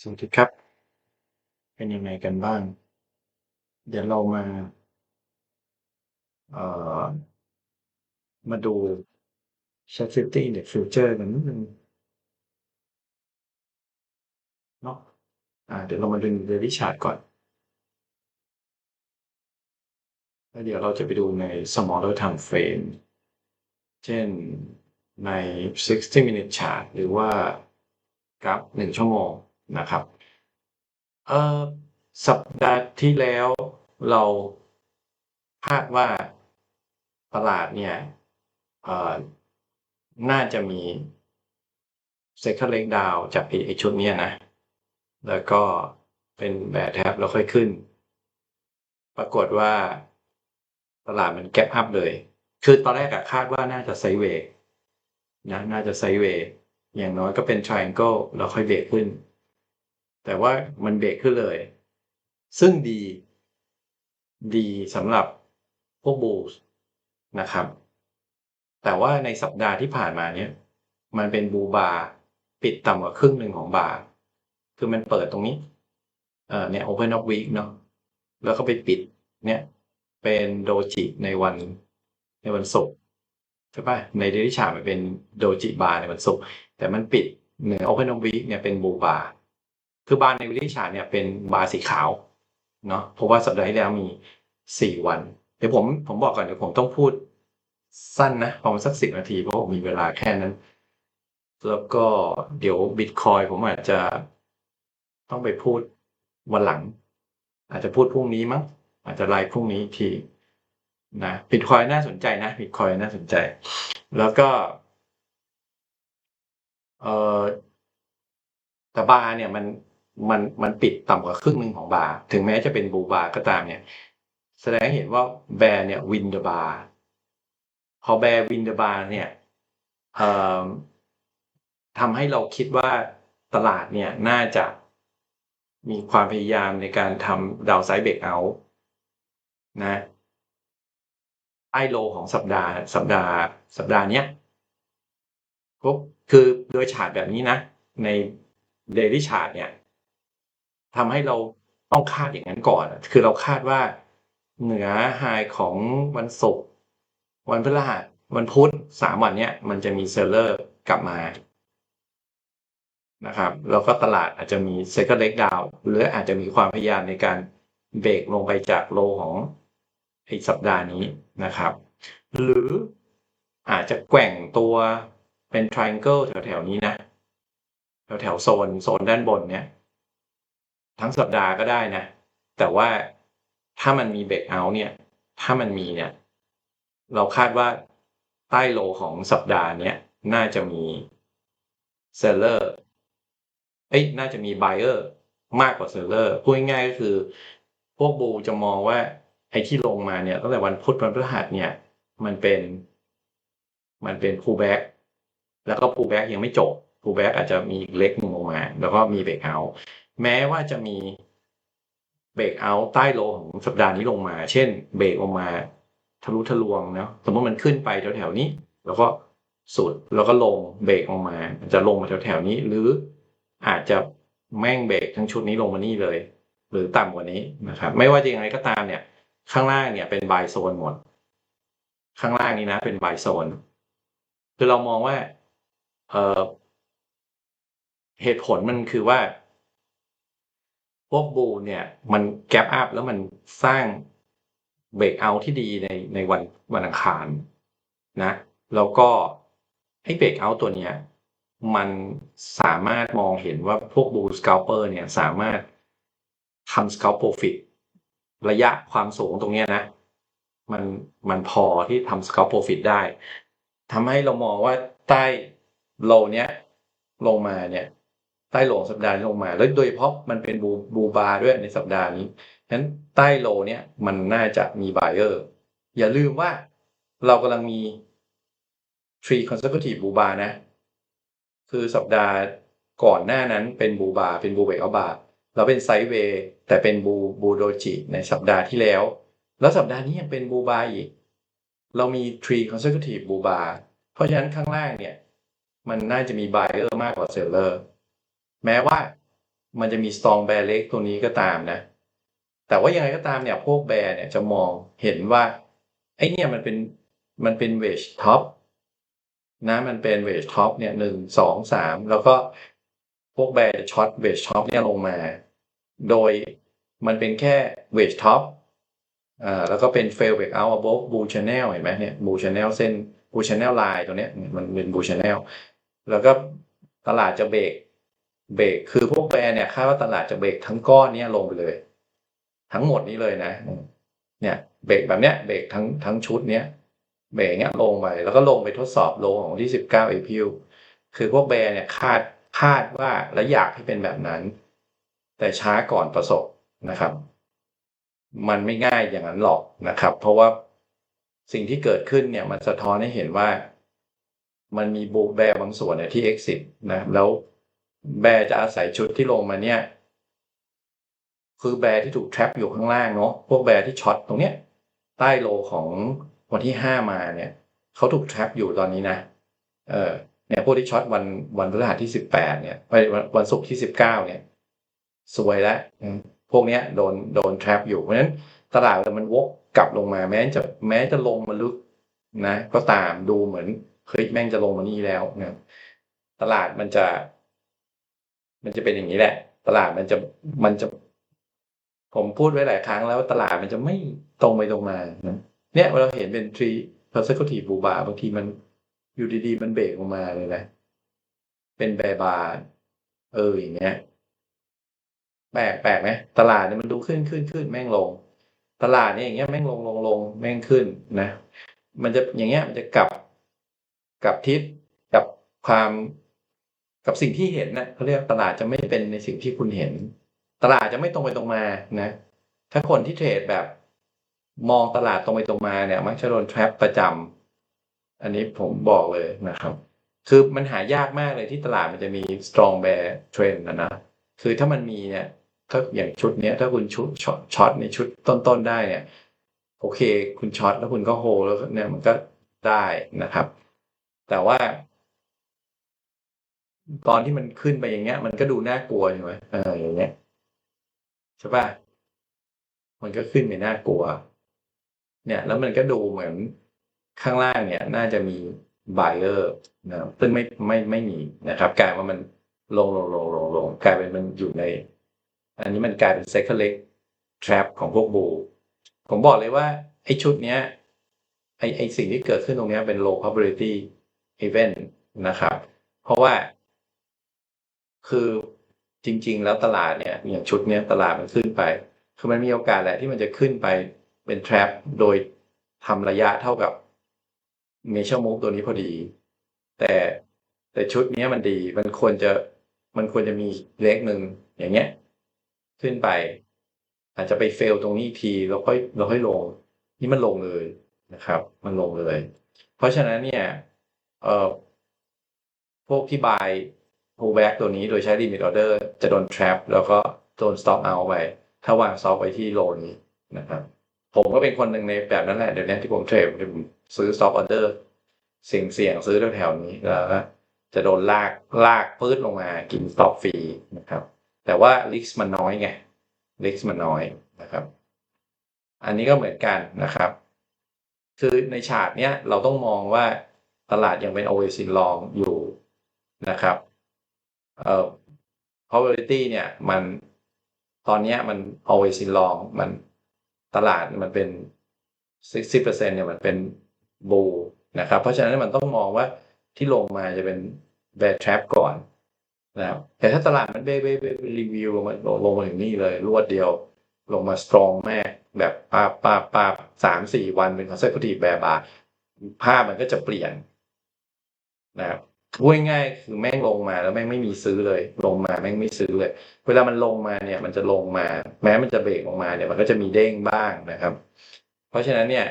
สวัสดีครับ เป็นยังไงกันบ้าง เดี๋ยวเรามา เอ่อ มาดู Chat Safety Index Future กันนิดหนึ่งเนาะอ่า เดี๋ยวเรามาดึง Daily Chart ก่อน แล้วเดี๋ยวเราจะไปดูใน Smaller Time Frame เช่นใน 60 Minute Chart หรือว่ากราฟ1ชั่วโมง นะครับเออสัปดาห์ที่แล้วเราคาดว่าตลาดเนี่ยเออน่าจะมี Second Leg Down จากไอ้ไอชุดเนี้ยนะ แล้วก็เป็น Bear Trap แล้วค่อยขึ้น ปรากฏว่าตลาดมัน Gap Up เลย คือตอนแรกอะคาดว่าน่าจะ Sideways นะ น่าจะ Sideways อย่างน้อยก็เป็น Triangle แล้วค่อยเบรกขึ้น แต่ว่ามันเบรกขึ้นเลย ซึ่งดี ดีสำหรับพวก Bulls นะครับ แต่ว่าในสัปดาห์ที่ผ่านมาเนี่ย มันเป็น Bull Bar ปิดต่ำกว่าครึ่งหนึ่งของบาร์คือมันเปิดตรงนี้เอ่อเนี่ย Open of Week เนาะแล้วก็ไปปิดเนี่ย เป็น Doji ในวันในวันศุกร์ใช่เปล่าใน Daily Chart มันเป็น Doji Bar ในวันศุกร์แต่มันปิดเหนือ Open of Week เนี่ยเป็น Bull Bar คือบาร์ใน Daily Chart เนี่ยเป็นบาร์สีขาวเนาะเพราะว่าสัปดาห์ที่แล้วมี4วัน เดี๋ยวผมผมบอกก่อนเดี๋ยวผมต้องพูดสั้นนะประมาณสัก10นาทีเพราะผมมีเวลาแค่นั้น แล้วก็เดี๋ยวบิตคอยผมอาจจะต้องไปพูดวันหลัง อาจจะพูดพรุ่งนี้มั้งอาจจะไลฟ์พรุ่งนี้อีกทีนะบิตคอยน่าสนใจนะบิตคอยน่าสนใจ แล้วก็เออแต่บาร์เนี่ยมัน มันมันปิดต่ำกว่าครึ่งหนึ่งของบาร์ถึงแม้จะเป็น Bull Bar ก็ตามเนี่ย แสดงเห็นว่า Bear เนี่ย win the bar พอ Bear win the bar เนี่ยทำให้เราคิดว่าตลาดเนี่ยน่าจะมีความพยายามในการทำ Downside Breakout นะใต้โลของสัปดาห์สัปดาห์ สัปดาห์เนี้ยปุ๊บคือโดย chart แบบนี้นะ ใน Daily Chart เนี่ย ทำให้เราต้องคาดอย่างนั้นก่อน คือเราคาดว่าเหนือ High ของวันศุกร์วันพฤหัสวันพุธ3วันเนี้ยมันจะมี Seller กลับมานะครับแล้วก็ตลาดอาจจะมี Second Leg Down หรืออาจจะมีความพยายามในการเบรกลงไปจากโลของไอสัปดาห์นี้นะครับ หรืออาจจะแกว่งตัวเป็น Triangle แถวๆนี้นะ แถวๆโซนโซนด้านบนเนี่ย ทั้งสัปดาห์ก็ได้นะ แต่ว่าถ้ามันมี Breakout เนี่ย ถ้ามันมีเนี่ย เราคาดว่าใต้โลของสัปดาห์เนี้ยน่าจะมี Seller เอ๊ยน่าจะมี Buyer มากกว่า Seller พูดง่ายๆก็คือ พวก Bull จะมองว่าไอ้ที่ลงมาเนี่ยตั้งแต่วันพุธวันพฤหัสเนี่ย มันเป็น มันเป็น Pullback แล้วก็ Pullback ยังไม่จบ Pullback อาจจะมีเล็กหนึ่งลงมา แล้วก็มี Breakout แม้ว่าจะมี Breakout ใต้โลของสัปดาห์นี้ลงมา เช่น เบรกลงมาทะลุทะลวงเนาะสมมติมันขึ้นไปแถวๆนี้ แล้วก็สุดแล้วก็ลงเบรกลงมามันจะลงมาแถวๆนี้ หรืออาจจะแม่งเบรกทั้งชุดนี้ลงมานี่เลย หรือต่ำกว่านี้นะครับ ไม่ว่าจะยังไงก็ตามเนี่ย ข้างล่างเนี่ยเป็น Buy Zone หมด ข้างล่างนี้นะ เป็น Buy Zone คือเรามองว่าเเหตุผลมันคือว่า พวก Bull เนี่ย มัน Gap Up แล้วมันสร้าง Breakout ที่ดีในในวันวันอังคารนะ แล้วก็ไอ้ Breakout ตัวเนี้ยมันสามารถมองเห็นว่าพวก Bull Scalper เนี่ยสามารถทำ Scalp Profit ระยะความสูงตรงเนี้ยนะ มันมันพอที่ทำ Scalp Profit ได้ทำให้เรามองว่าใต้โลเนี้ยลงมาเนี่ย ใต้โลงสัปดาห์ลงมา แล้วโดยเฉพาะมันเป็น Bull Bull Bar ด้วยในสัปดาห์นี้ฉะนั้นใต้โลเนี้ยมันน่าจะมี Buyer อย่าลืมว่าเรากำลังมี3 Consecutive Bull Bar นะ คือสัปดาห์ก่อนหน้านั้นเป็น Bull Bar เป็น Bull Breakout Bar แล้วเป็น Sideways แต่เป็น Bull Bull Doji ในสัปดาห์ที่แล้ว แล้วสัปดาห์นี้ยังเป็น Bull Bar อีก เรามี3 Consecutive Bull Bar เพราะฉะนั้นข้างล่างเนี่ย มันน่าจะมี Buyer มากกว่า Seller แม้ว่ามันจะมี strong bear leg ตัวนี้ก็ตามนะ แต่ว่ายังไงก็ตามเนี่ย พวกแบร์เนี่ยจะมองเห็นว่า ไอ้เนี่ยมันเป็นมันเป็น wedge top นะมันเป็น wedge top เนี่ยหนึ่งสองสามแล้วก็พวกแบร์จะช็อต wedge top เนี่ยลงมา โดยมันเป็นแค่ wedge top อ่าแล้วก็เป็น fail back out above bull channel เห็นไหมเนี่ย bull channel เส้น bull channel line ตัวเนี้ยมันเป็น bull channel แล้วก็ตลาดจะเบรก เบรกคือพวกแบร์เนี่ยคาดว่าตลาดจะเบรกทั้งก้อนเนี้ยลงไปเลย ทั้งหมดนี้เลยนะ เนี่ยเบรกแบบเนี้ยเบรกทั้งทั้งชุดเนี้ยเบรกเนี้ยลงไปแล้วก็ลงไปทดสอบโลของที่สิบเก้าเอพิวคือพวกแบร์เนี่ยคาดคาดว่าและอยากให้เป็นแบบนั้น แต่ช้าก่อนประสบนะครับ มันไม่ง่ายอย่างนั้นหรอกนะครับ เพราะว่าสิ่งที่เกิดขึ้นเนี่ยมันสะท้อนให้เห็นว่า มันมีบูแบร์บางส่วนเนี่ยที่ exit นะแล้ว แบร์จะอาศัยชุดที่ลงมาเนี่ย คือแบร์ที่ถูก trap อยู่ข้างล่างเนาะพวกแบร์ที่ช็อตตรงเนี้ยใต้โลของวันที่ห้ามาเนี่ยเขาถูก trap อยู่ตอนนี้นะเออเนี่ยพวกที่ช็อตวันวันพฤหัสที่สิบแปดเนี่ยวันวันศุกร์ที่สิบเก้าเนี่ยสวยแล้วพวกเนี้ยโดนโดน trap อยู่เพราะฉะนั้นตลาดมันวกกลับลงมาแม้จะแม้จะลงมาลึกนะ ก็ตามดูเหมือนเฮ้ยแม่งจะลงมานี่แล้วนะตลาดมันจะ มันจะเป็นอย่างนี้แหละ ตลาดมันจะมันจะ ผมพูดไว้หลายครั้งแล้วตลาดมันจะไม่ตรงไปตรงมานะเนี่ยเราเห็นเป็น three consecutive bull bar บางทีมันอยู่ดีๆ มันเบรกออกมาเลยนะเป็นแบบาเอออย่างเงี้ยแปลกแปลกไหมตลาดเนี่ยมันดูขึ้นขึ้นขึ้นแม่งลง ตลาดเนี่ยอย่างเงี้ยแม่งลงลงลงแม่งขึ้นนะ มันจะอย่างเงี้ยมันจะกลับ กลับทิศกับความ กับสิ่งที่เห็นนะเขาเรียกตลาดจะไม่เป็นในสิ่งที่คุณเห็น ตลาดจะไม่ตรงไปตรงมานะ ถ้าคนที่เทรดแบบมองตลาดตรงไปตรงมาเนี่ย มักจะโดน trap ประจำอันนี้ผมบอกเลยนะครับ คือมันหายากมากเลยที่ตลาดมันจะมี strong bear trend นะนะคือถ้ามันมีเนี่ยถ้าอย่างชุดเนี้ยถ้าคุณชุดช็อตในชุดต้นๆได้เนี่ย โอเค คุณช็อตแล้วคุณก็โฮแล้วเนี่ยมันก็ได้นะครับ แต่ว่า ตอนที่มันขึ้นไปอย่างเงี้ย มันก็ดูน่ากลัวใช่ไหมเอออย่างเงี้ยใช่ป่ะมันก็ขึ้นไปน่ากลัว เนี่ย แล้วมันก็ดูเหมือนข้างล่างเนี่ย น่าจะมีไบเออร์นะซึ่งไม่ไม่ไม่มีนะครับ กลายว่ามันลงลงลงลงลงกลายเป็นมันอยู่ใน อันนี้มันกลายเป็นเซคเล็กทรัพของพวกบู ผมบอกเลยว่า ไอ้ชุดเนี้ยไอ้ไอ้สิ่งที่เกิดขึ้นตรงเนี้ยเป็น low probability event นะครับ เพราะว่า คือจริง ๆ แล้วตลาดเนี่ยอย่างชุดเนี้ยตลาดมันขึ้นไป คือมันมีโอกาสแหละที่มันจะขึ้นไปเป็น trap โดยทำระยะเท่ากับเมเชอร์มูฟตัวนี้พอดี แต่แต่ชุดนี้มันดีมันควรจะมันควรจะมีเลขหนึ่งอย่างเงี้ย ขึ้นไป อาจจะไปเฟลตรงนี้ทีเราค่อยเราค่อยลง นี่มันลงเลยนะครับ มันลงเลย เพราะฉะนั้นเนี่ยเอ่อพวกที่บาย pullback ตัวนี้โดยใช้ limit order จะโดน trap แล้วก็โดน stop out ไปถ้าวาง stop ไว้ที่โลนี้นะครับ ผมก็เป็นคนหนึ่งในแบบนั้นแหละ เดี๋ยวนี้ที่ผมเทรดผมซื้อ stop order เสี่ยงเสี่ยงซื้อแถวๆนี้แล้วก็จะโดนลากลากปื้ดลงมากิน stop ฟรีนะครับ แต่ว่า risk มันน้อยไง risk มันน้อยนะครับ อันนี้ก็เหมือนกันนะครับ คือในฉากเนี้ยเราต้องมองว่าตลาดยังเป็น always in long อยู่นะครับ เอ่อ probability เนี่ยมันตอนนี้มัน always in long มันตลาดมันเป็น 60%เนี่ยมันเป็นบูนะครับ เพราะฉะนั้นมันต้องมองว่าที่ลงมาจะเป็น bear trap ก่อนนะครับแต่ถ้าตลาดมันเบ้เบ้เบ้รีวิวมันลงมาถึงนี่เลยรวดเดียวลงมา strong แม่แบบปาปาปาสามสี่วันเป็น consecutive bear bar ภาพมันก็จะเปลี่ยนนะครับ พูดง่ายๆคือแม่งลงมาแล้วแม่งไม่มีซื้อเลย ลงมาแม่งไม่ซื้อเลย เวลามันลงมาเนี่ย มันจะลงมา แม้มันจะเบรกลงมาเนี่ย มันก็จะมีเด้งบ้างนะครับ เพราะฉะนั้นเนี่ย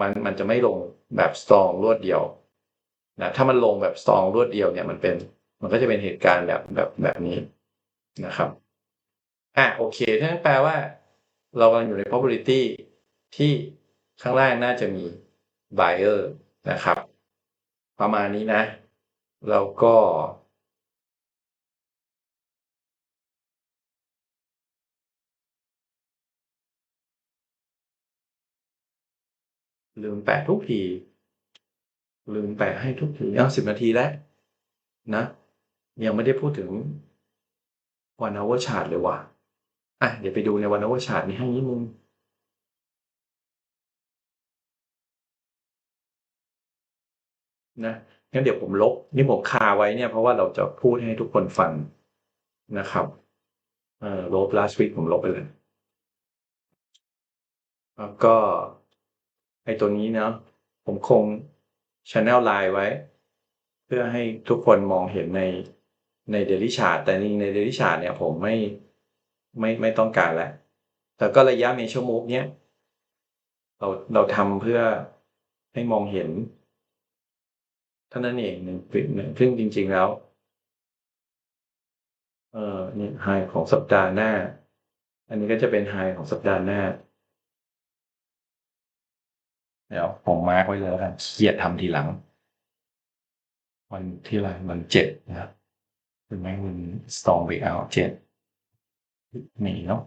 มันมันจะไม่ลงแบบสตรองรวดเดียวนะถ้ามันลงแบบสตรองรวดเดียวเนี่ยมันเป็น มันก็จะเป็นเหตุการณ์แบบแบบแบบนี้นะครับอะโอเคทั้นั้นแปลว่า เรากำลังอยู่ใน probability ที่ข้างล่างน่าจะมี buyer นะครับ ประมาณนี้นะ แล้วก็ลืมแปะทุกที ลืมแปะให้ทุกทีเอาสิบนาทีแล้วนะ ยังไม่ได้พูดถึงวันอวชาตเลยว่ะ อะ เดี๋ยวไปดูในวันอวชาตินี้ให้นี้มึงนะ งั้นเดี๋ยวผมลบนี่ผมคาไว้เนี่ยเพราะว่าเราจะพูดให้ทุกคนฟังนะครับเอ่อลบ last week ผมลบไปเลยแล้วก็ไอตัวนี้เนาะผมคง channel line ไว้ เพื่อให้ทุกคนมองเห็นในใน daily chart แต่จริงใน daily chart เนี่ยผมไม่ไม่ไม่ต้องการแล้ว แต่ก็ระยะ measure move เนี้ยเราเราทำเพื่อให้มองเห็น เท่านั้นเองหนึ่งซึ่งจริง ๆแล้ว เออนี่ไฮของสัปดาห์หน้า อันนี้ก็จะเป็นไฮของสัปดาห์หน้า เดี๋ยวผมมาร์กไว้เลยแล้วกันเขียดทำทีหลัง วันที่ไรวันเจ็ดนะครับเป็นไหมมัน strong breakout เจ็ดนี่เนาะ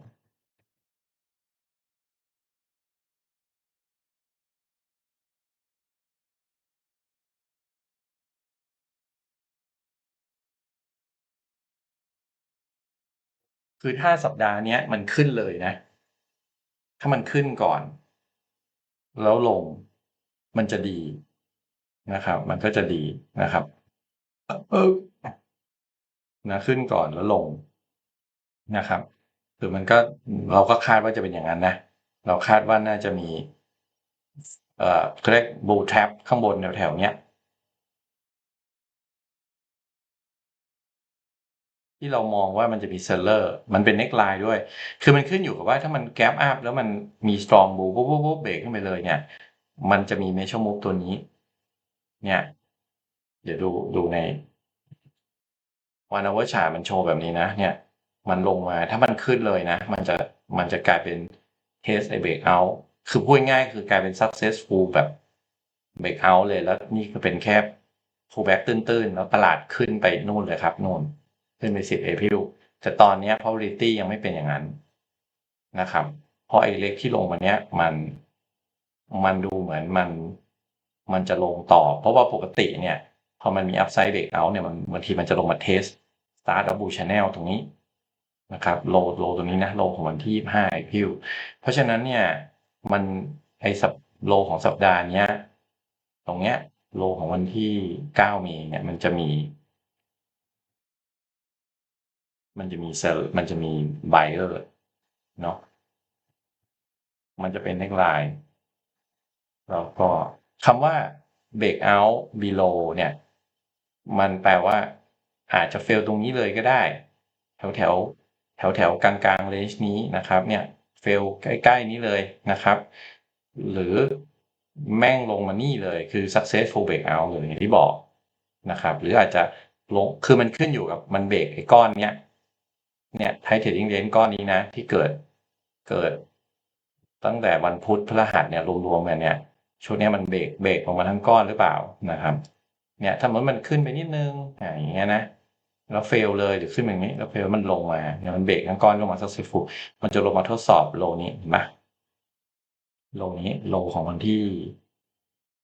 คือถ้าสัปดาห์นี้มันขึ้นเลยนะ ถ้ามันขึ้นก่อน แล้วลงมันจะดีนะครับ มันก็จะดีนะครับนะขึ้นก่อนแล้วลงนะครับคือมันก็เราก็คาดว่าจะเป็นอย่างนั้นนะ เราคาดว่าน่าจะมี เอ่อเรียกบูทรัข้างบนแถวๆเนี้ย ที่เรามองว่ามันจะมีเซลเลอร์มันเป็นเน็กไลน์ด้วย คือมันขึ้นอยู่กับว่าถ้ามันแกปอัพแล้วมันมีสตรองบูปุ๊บปุ๊บปุ๊บเบรกขึ้นไปเลยเนี่ย มันจะมีเมชั่มูฟตัวนี้ เนี่ย เดี๋ยวดูดูในวันอวชามันโชว์แบบนี้นะ เนี่ย มันลงมาถ้ามันขึ้นเลยนะ มันจะมันจะกลายเป็นเทสไอเบรกเอาคือพูดง่ายคือกลายเป็น successful แบบเบรกเอาเลยแล้วนี่คือเป็นแค่ pullback ตื้นๆ แล้วตลาดขึ้นไปนู่นเลยครับนู่น ขึ้นไป10 April แต่ตอนนี้ probability ยังไม่เป็นอย่างนั้นนะครับ เพราะไอ้เล็กที่ลงมาเนี้ยมันมันดูเหมือนมันมันจะลงต่อ เพราะว่าปกติเนี่ย พอมันมี upside breakout เนี่ยมันบางทีมันจะลงมาเทส start of bull channel ตรงนี้นะครับโลโลตรงนี้นะโลของวันที่5 April เพราะฉะนั้นเนี่ยมันไอสับโลของสัปดาห์เนี้ยตรงเนี้ยโลของวันที่9มีเนี่ยมันจะมี มันจะมีเซลล์มันจะมีไบเออร์เนาะมันจะเป็นเน็กไลน์แล้วก็คำว่า break out below เนี่ย มันแปลว่า อาจจะเฟลตรงนี้เลยก็ได้ แถวแถวแถวแถวกลางกลางเลนจ์นี้นะครับ เนี่ยเฟลใกล้ ๆ นี้เลยนะครับ หรือแม่งลงมานี่เลยคือ successful breakout เลยอย่างที่บอกนะครับ หรืออาจจะลงคือมันขึ้นอยู่กับมันเบรกไอ้ก้อนเนี้ย เนี่ยไทเทดดิ้งเลนก้อนนี้นะ ที่เกิดเกิดตั้งแต่วันพุธพฤหัสเนี่ยรวมๆกันเนี่ยช่วงนี้มันเบรกเบรกออกมาทั้งก้อนหรือเปล่านะครับเนี่ยถ้ามันมันขึ้นไปนิดนึงอย่างเงี้ยนะแล้วเฟลเลยหรือขึ้นอย่างนี้แล้วเฟลมันลงมาเนี่ยมันเบรกทั้งก้อนลงมาสักสิบฟูมันจะลงมาทดสอบโลนี้เห็นไหมโลนี้โลของวันที่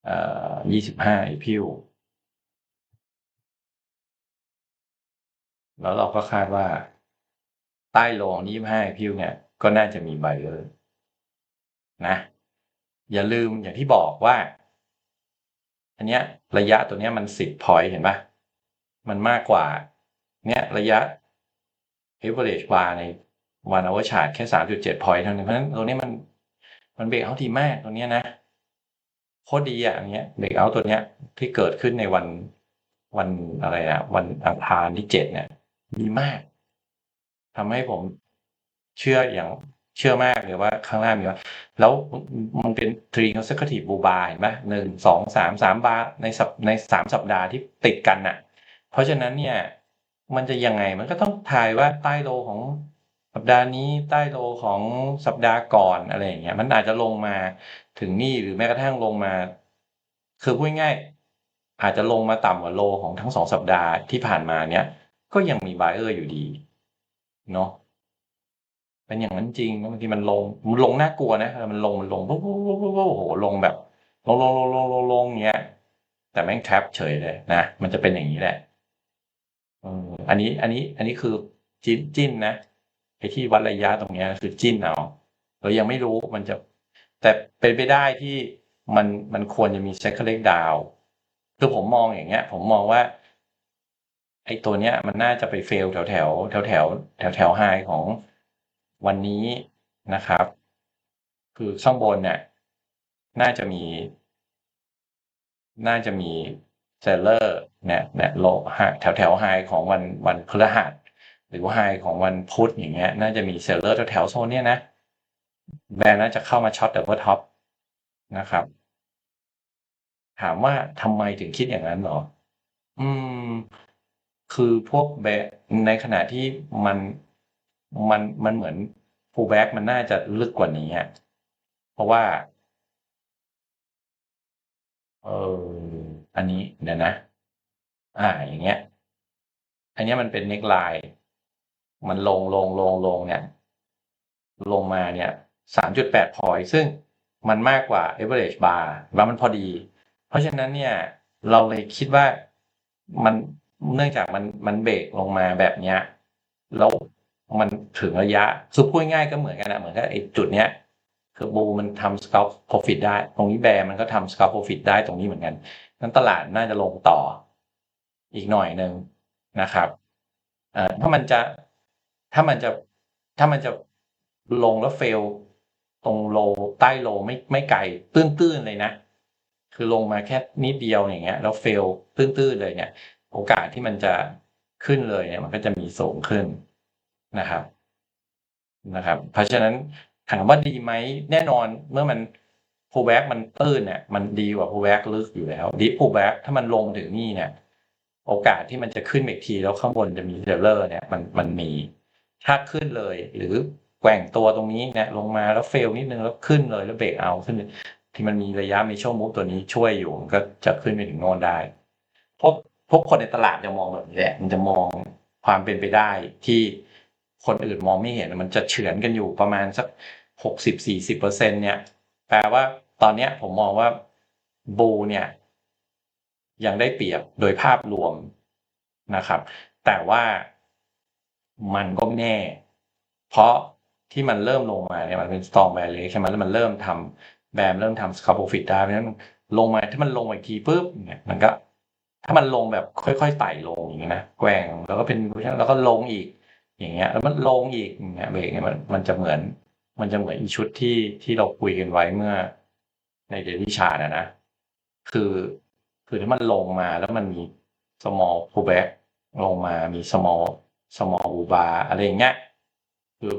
เอ่อยี่สิบห้าพิวแล้วเราก็คาดว่า ใต้โลของยี่ห้าพิวเนี่ย ก็น่าจะมีไบเออร์นะ อย่าลืมอย่างที่บอกว่า อันเนี้ย ระยะตัวเนี้ยมันสิบพอยต์เห็นปะมันมากกว่า เนี่ยระยะ average bar ในวันอวชาร์ตแค่สามจุดเจ็ดพอยต์เท่านั้นเพราะฉะนั้นตรงนี้มันมันเบรกเอาทีมากตรงเนี้ยนะโคตรดีอะอย่างเงี้ยเบรกเอาตัวเนี้ยที่เกิดขึ้นในวันวันอะไรอะวันอังคารที่เจ็ดเนี่ยดีมาก ทำให้ผมเชื่ออย่างเชื่อมากเลยว่าข้างล่างมีว่า แล้วมันเป็นทรีคอนเซคทีฟบูบาเห็นไหมหนึ่งสองสามสามบาร์ในสัปในสามสัปดาห์ที่ติดกันน่ะ เพราะฉะนั้นเนี่ย มันจะยังไงมันก็ต้องทายว่าใต้โลของสัปดาห์นี้ใต้โลของสัปดาห์ก่อนอะไรอย่างเงี้ยมันอาจจะลงมาถึงนี่หรือแม้กระทั่งลงมา คือพูดง่ายอาจจะลงมาต่ำกว่าโลของทั้งสองสัปดาห์ที่ผ่านมาเนี้ยก็ยังมีไบเออร์อยู่ดี เนาะเป็นอย่างนั้นจริงบางทีมันลงมันลงน่ากลัวนะมันลงมันลงปุ๊บปุ๊บปุ๊บปุ๊บโอ้โหลงแบบลงลงลงลงลงลงเงี้ย แต่แม่งแทบเฉยเลยนะมันจะเป็นอย่างนี้แหละอออันนี้อันนี้อันนี้คือจิ้นจิ้นนะไอ้ที่วัดระยะตรงเนี้ยคือจิ้นเอาเรายังไม่รู้มันจะ แต่เป็นไปได้ที่มันมันควรจะมีเซ็กเล็กดาวคือผมมองอย่างเงี้ย ผมมองว่า ไอ้ตัวเนี้ยมันน่าจะไปเฟลแถวแถวแถวแถวแถวแถวไฮของวันนี้นะครับ คือข้างบนเนี่ยน่าจะมี น่าจะมีเซลเลอร์เนี่ยเนี่ยโลแถวแถวไฮของวันวันพฤหัสหรือว่าไฮของวันพุธอย่างเงี้ย น่าจะมีเซลเลอร์แถวแถวโซนเนี้ยนะแบรนด์น่าจะเข้ามาช็อตดับเบิลท็อปนะครับ ถามว่าทำไมถึงคิดอย่างนั้นเหรอ อืม คือพวกแบในขณะที่มันมันมันเหมือน pullback มันน่าจะลึกกว่านี้อะเพราะว่า เอออันนี้เดี๋ยวนะ อ่าอย่างเงี้ย อันเนี้ยมันเป็นเน็กไลน์มันลงลงลงลงเนี่ย ลงมาเนี่ยสามจุดแปดพอยซึ่งมันมากกว่า average bar ว่ามันพอดี เพราะฉะนั้นเนี่ย เราเลยคิดว่ามัน เนื่องจากมันมันเบรกลงมาแบบเนี้ยแล้วมันถึงระยะคือพูดง่ายก็เหมือนกันนะเหมือนกับไอ้จุดเนี้ยคือบูมันทำ scalp profit ได้ ตรงนี้แบร์มันก็ทำ scalp profit ได้ตรงนี้เหมือนกัน นั้นตลาดน่าจะลงต่ออีกหน่อยหนึ่งนะครับเอ่อถ้ามันจะถ้ามันจะถ้ามันจะลงแล้วเฟล ตรงโลใต้โลไม่ไม่ไกลตื้นๆเลยนะ คือลงมาแค่นิดเดียวอย่างเงี้ย แล้วเฟลตื้นๆเลยเนี่ย โอกาสที่มันจะขึ้นเลยเนี่ยมันก็จะมีสูงขึ้นนะครับนะครับ เพราะฉะนั้นถามว่าดีไหมแน่นอนเมื่อมัน pullback มันตื้นเนี่ยมันดีกว่า pullback ลึกอยู่แล้ว deep pullback ถ้ามันลงถึงนี่เนี่ย โอกาสที่มันจะขึ้นอีกทีแล้วข้างบนจะมีเดลเลอร์เนี่ยมันมันมีถ้าขึ้นเลย หรือแกว่งตัวตรงนี้เนี่ยลงมาแล้วเฟลนิดนึงแล้วขึ้นเลยแล้วเบรกเอาขึ้น ที่มันมีระยะมีช่วงมูฟตัวนี้ช่วยอยู่มันก็จะขึ้นไปถึงโน่นได้พวก พวกคนในตลาดจะมองแบบนี้แหละ มันจะมองความเป็นไปได้ที่คนอื่นมองไม่เห็นมันจะเฉือนกันอยู่ประมาณสักหกสิบสี่สิบเปอร์เซ็นเนี่ย แปลว่าตอนเนี้ยผมมองว่าบูเนี่ย ยังได้เปรียบโดยภาพรวมนะครับ แต่ว่ามันก็แน่ เพราะที่มันเริ่มลงมาเนี่ยมันเป็น strong barrier ใช่ไหมแล้วมันเริ่มทำแบมเริ่มทำ scalp profit ได้เพราะฉะนั้นลงมาถ้ามันลงอีกทีปุ๊บเนี่ยมันก็ ถ้ามันลงแบบค่อยๆไต่ลงอย่างเงี้ยนะแกว่งแล้วก็เป็นแล้วก็ลงอีก อย่างเงี้ย แล้วมันลงอีกอย่างเงี้ยเบรกเนี่ยมันมันจะเหมือน มันจะเหมือนอีชุดที่ที่เราคุยกันไว้เมื่อในเดลี่ชาร์นะนะคือคือถ้ามันลงมาแล้วมันมี small pullback ลงมามี small small b u bar อะไรอย่างเงี้ยคือ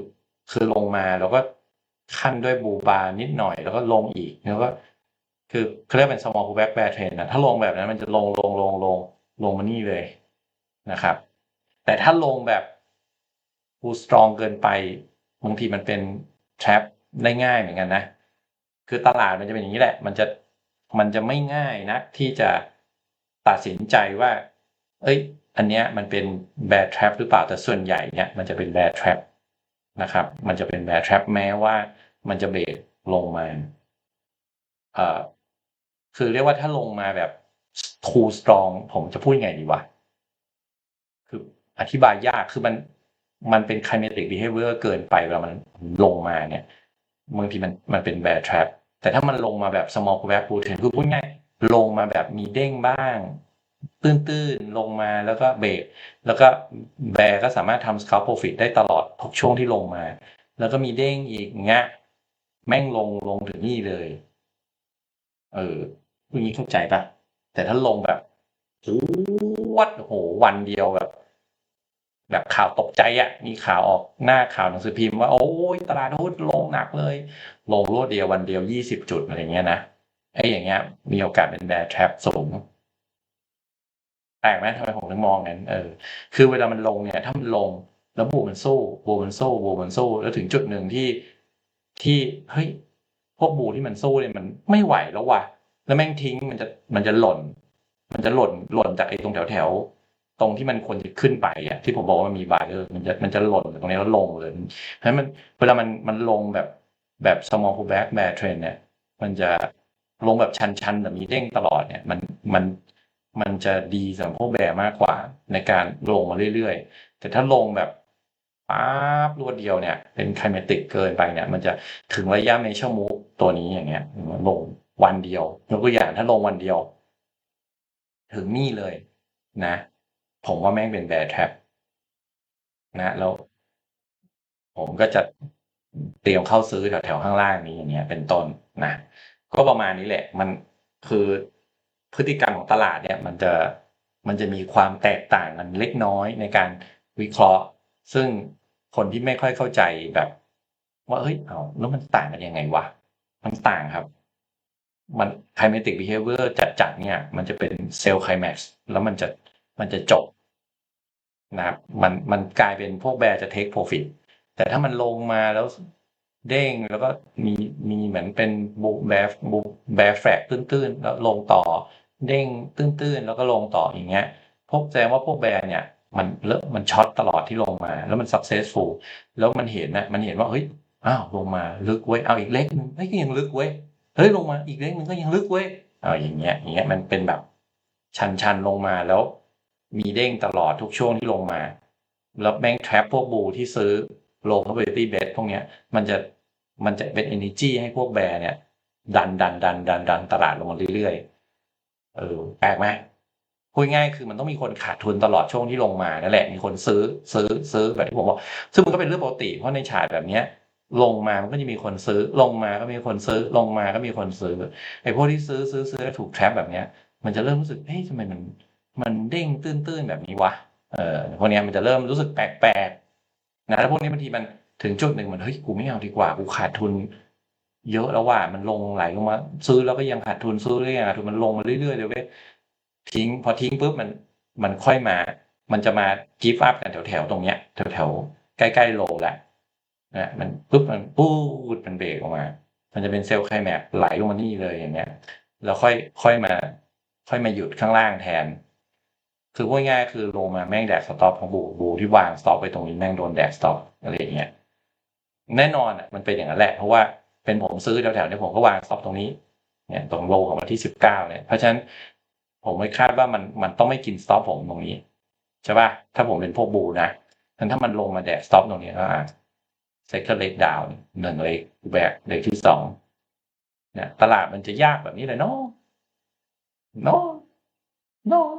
คือลงมาแล้วก็ขั้นด้วยบูบานิดหน่อย แล้วก็ลงอีกแล้วก็ คือเขาเรียกเป็น small pullback bear trend นะถ้าลงแบบนั้นมันจะลงลงลงลงลงมานี่เลยนะครับ แต่ถ้าลงแบบบูสตรองเกินไปบางทีมันเป็น trap ได้ง่ายเหมือนกันนะ คือตลาดมันจะเป็นอย่างนี้แหละ มันจะมันจะไม่ง่ายนะที่จะตัดสินใจว่า เอ้ย อันเนี้ยมันเป็น bear trap หรือเปล่าแต่ส่วนใหญ่เนี่ยมันจะเป็น bear trap นะครับ มันจะเป็น bear trap แม้ว่ามันจะเบรกลงมาเอ่อ คือเรียกว่าถ้าลงมาแบบ too strong ผมจะพูดยังไงดีวะคืออธิบายยากคือมันมันเป็น kinetic behavior เกินไปเวลามันลงมาเนี่ยบางทีมันมันเป็น bear trap แต่ถ้ามันลงมาแบบ small pullback pattern คือพูดง่ายลงมาแบบมีเด้งบ้าง ตื้นๆ ลงมาแล้วก็เบรกแล้วก็แบร์ก็สามารถทำ scalp profit ได้ตลอดทุกช่วงที่ลงมา แล้วก็มีเด้งอีกเงี้ยแม่งลงลงถึงนี่เลย เออ พวกนี้เข้าใจปะแต่ถ้าลงแบบโอ้วัดโหวันเดียวแบบ แบบข่าวตกใจอะ่ะ มีข่าวออกหน้าข่าวหนังสือพิมพ์ว่าโอ้ยตลาดหุ้นลงหนักเลย ลงรวดเดียววันเดียวยี่สิบจุดอะไรเงี้ยนะไอ้อย่างเงี้ย มีโอกาสเป็นแบร์ทรัสูงแปลกไหมทำไมผมถึงมองงั้นเออคือเวลามันลงเนี่ย ถ้ามันลงแล้วบูมันสู้บูมันสู้บูมันสู้ แล้วถึงจุดหนึ่งที่ที่เฮ้ยพวกบูที่มันสู้เนี่ยมันไม่ไหวแล้วว่ะ แล้วแม่งทิ้งมันจะมันจะหล่น มันจะหล่นหล่นจากไอ้ตรงแถวแถวตรงที่มันควรจะขึ้นไปอะที่ผมบอกว่ามันมีบายเออมันจะมันจะหล่นตรงนี้แล้วลงเลยเพราะฉะนั้นมันเวลามันมันลงแบบแบบ small pullback bear trend เนี่ย มันจะลงแบบชันๆแบบมีเด้งตลอดเนี่ยมันมันมันจะดีสำหรับพวกแบร์มากกว่า ในการลงมาเรื่อยๆ แต่ถ้าลงแบบป๊าบรวดเดียวเนี่ย เป็นไคเมติกเกินไปเนี่ย มันจะถึงระยะเมเชอร์มูฟตัวนี้อย่างเงี้ยลง วันเดียวยกตัวอย่างถ้าลงวันเดียว ถึงนี่เลยนะ ผมว่าแม่งเป็นแบร์แทร็นะแล้วผมก็จะเตรียมเข้าซื้อแถวแถวข้างล่างนี้อย่างเงี้ยเป็นต้นนะก็ประมาณนี้แหละ มันคือพฤติกรรมของตลาดเนี่ย มันจะมันจะมีความแตกต่างกันเล็กน้อยในการวิเคราะห์ ซึ่งคนที่ไม่ค่อยเข้าใจแบบ ว่าเฮ้ยเอาแล้วมันต่างกันยังไงวะมันต่างครับ มัน kinetic behavior จัดๆเนี่ย มันจะเป็นเซลล์ climax แล้วมันจะมันจะจบนะครับมันมันกลายเป็นพวกแบร์จะ take profit แต่ถ้ามันลงมาแล้วเด้งแล้วก็มีมีเหมือนเป็นบูแบฟบูแบฟแฟกตื้นๆ แล้วลงต่อเด้งตื้นๆ แล้วก็ลงต่ออย่างเงี้ย พบแสดงว่าพวกแบร์เนี่ยมันเลอะมันช็อตตลอดที่ลงมา แล้วมัน successful แล้วมันเห็นนะมันเห็นว่าเฮ้ยอ้าวลงมาลึกเว้ยเอาอีกเล็กนึงเฮ้ยก็ยังลึกเว้ย เฮ้ยลงมาอีกเล็กนึงก็ยังลึกเว้ยเอาอย่างเงี้ยอย่างเงี้ยมันเป็นแบบชันๆลงมาแล้ว มีเด้งตลอดทุกช่วงที่ลงมา แล้วแม่งแทรปพวกบูที่ซื้อ low probability bet พวกเนี้ยมันจะมันจะเป็น energy ให้พวกแบร์เนี่ย ดันดันดันดันดันตลาดลงมาเรื่อยๆเออแปลกไหมพูดง่ายคือมันต้องมีคนขาดทุนตลอดช่วงที่ลงมานั่นแหละมีคนซื้อซื้อซื้อแบบที่ผมบอกซึ่งมันก็เป็นเรื่องปกติเพราะในฉายแบบเนี้ย ลงมามันก็จะมีคนซื้อ ลงมาก็มีคนซื้อ ลงมาก็มีคนซื้อไอ้พวกที่ซื้อซื้อซื้อถูกแทรปแบบเนี้ย มันจะเริ่มรู้สึกเฮ้ยทำไมมันมันเด้งตื้นๆแบบนี้วะเออพวกนี้มันจะเริ่มรู้สึกแปลกๆนะแล้วพวกนี้บางทีมันถึงจุดหนึ่งเหมันเฮ้ยกูไม่เอาดีกว่ากูขาดทุน เยอะแล้วว่ามันลงไหลลงมา ซื้อแล้วก็ยังขาดทุนซื้อแล้วยังขาดทุนมันลงมาเรื่อยๆเลยเว้ยทิ้งพอทิ้งปุ๊บมันมันค่อยมา มันจะมากีฟอัพกันแถวๆตรงเนี้ยแถวๆใกล้ๆโลแหละ นะมันปุ๊บมันปูดมันเบรกออกมา มันจะเป็นเซลล์ไคลแม็กไหลลงมานี่เลยอย่างเงี้ยแล้วค่อยค่อยมา ค่อยมาหยุดข้างล่างแทน คือพูดง่ายคือลงมาแม่งแดกสต็อปของบูบูที่วางสต็อปไปตรงนี้แม่งโดนแดกสต็อปอะไรอย่างเงี้ยแน่นอนอะมันเป็นอย่างนั้นแหละเพราะว่าเป็นผมซื้อแถวๆนี้ผมก็วางสต็อปตรงนี้เนี่ยตรงโลของวันที่สิบเก้าเนี่ยเพราะฉะนั้นผมไม่คาดว่ามันมันต้องไม่กินสต็อปผมตรงนี้ใช่ป่ะถ้าผมเป็นพวกบูนะทั้นถ้ามันลงมาแดกสต็อปตรงนี้ก็อร์ เล็กดาวหนึ่งเล็กแบกเล็กที่สองเนี่ยตลาดมันจะยากแบบนี้เลยเนาะเนาะเนาะ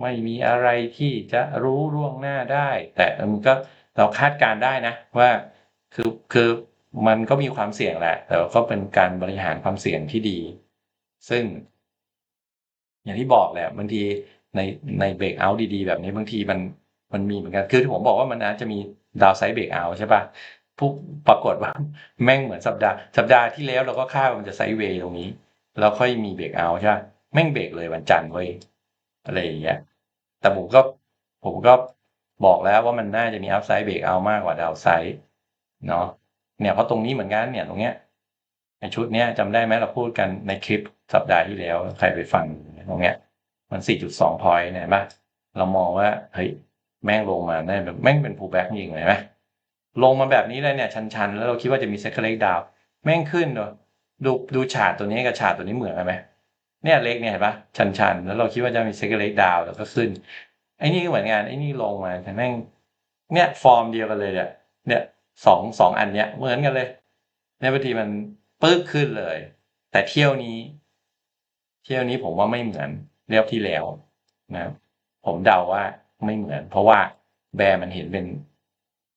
ไม่มีอะไรที่จะรู้ล่วงหน้าได้ แต่มันก็เราคาดการได้นะ ว่าคือคือมันก็มีความเสี่ยงแหละ แต่ก็เป็นการบริหารความเสี่ยงที่ดี ซึ่ง อย่างที่บอกแหละบางทีในในเบรกเอาท์ดีๆ แบบนี้บางทีมันมันมีเหมือนกันคือที่ผมบอกว่ามันอาจจะมี ดาวไซด์เบรกเอาใช่ปะผู้ปรากฏว่าแม่งเหมือนสัปดาห์สัปดาห์ที่แล้วเราก็คาดว่ามันจะไซด์เวย์ตรงนี้ แล้วค่อยมีเบรกเอาใช่ปะแม่งเบรกเลยวันจันทร์เว้ยอะไรอย่างเงี้ยแต่ผมก็ผมก็บอกแล้วว่ามันน่าจะมีอัพไซด์เบรกเอามากกว่าดาวไซด์เนาะเนี่ยเพราะตรงนี้เหมือนกันเนี่ยตรงเนี้ยในชุดเนี้ยจำได้ไหมเราพูดกันในคลิปสัปดาห์ที่แล้ว ใครไปฟังตรงเนี้ย มัน 4.2 พอยต์เนี่ยป่ะเรามองว่าเฮ้ย แม่งลงมาได้แบบแม่งเป็นพูแบ็กยิงเลยไหมลงมาแบบนี้เลยเนี่ยชันๆ แล้วเราคิดว่าจะมีเซ็กเล็กดาวแม่งขึ้นเนาะดูดูฉาดตัวนี้กับฉาดตัวนี้เหมือนกันไหมเนี่ยเล็กเนี่ยเห็นปะชันๆ แล้วเราคิดว่าจะมีเซ็กเล็กดาวแล้วก็ขึ้นไอ้นี่ก็เหมือนกันไอ้นี่ลงมาแต่แม่งเนี่ยฟอร์มเดียวกันเลยเนี่ยเนี่ยสองสองอันเนี้ยเหมือนกันเลยในบางทีมันปึ๊กขึ้นเลย แต่เที่ยวนี้ เที่ยวนี้ผมว่าไม่เหมือนเรียบที่แล้วนะ ผมเดาว่า ไม่เหมือน เพราะว่าแบร์มันเห็นเป็น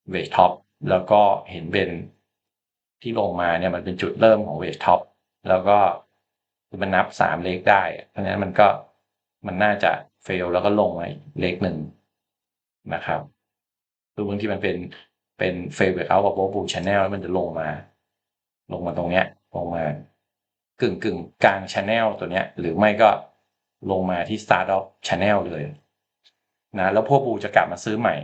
เวทท็อปแล้วก็เห็นเป็นที่ลงมาเนี่ยมันเป็นจุดเริ่มของเวทท็อปแล้วก็มันนับสามเลขได้ เพราะฉะนั้นมันก็มันน่าจะเฟลแล้วก็ลงมาเลขหนึ่งนะครับคือบางทีมันเป็นเป็นเฟลเวอร์เอากับโบบูชแนลแล้วมันจะลงมา ลงมาตรงเนี้ยลงมากึ่งกึ่งกลางชแนลตัวเนี้ย หรือไม่ก็ลงมาที่ start of channel เลย นะแล้วพวกบูจะกลับมาซื้อใหม่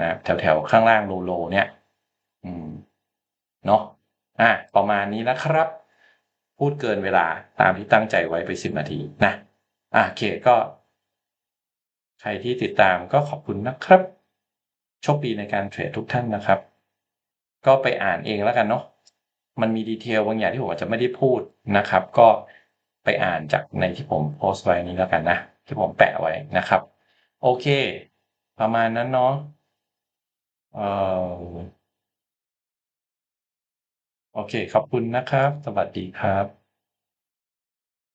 นะแถวแถวข้างล่างโลโลเนี่ย อืมเนาะอะประมาณนี้นะครับ พูดเกินเวลาตามที่ตั้งใจไว้ไปสิบนาทีนะอะโอเคก็ ใครที่ติดตามก็ขอบคุณนะครับ โชคดีในการเทรดทุกท่านนะครับ ก็ไปอ่านเองแล้วกันเนาะมันมีดีเทลบางอย่างที่ผมอาจจะไม่ได้พูดนะครับ ก็ไปอ่านจากในที่ผมโพสต์ไว้นี้แล้วกันนะ ที่ผมแปะไว้นะครับ โอเค ประมาณนั้นเนาะเอ่อโอเค ขอบคุณนะครับ สวัสดีครับ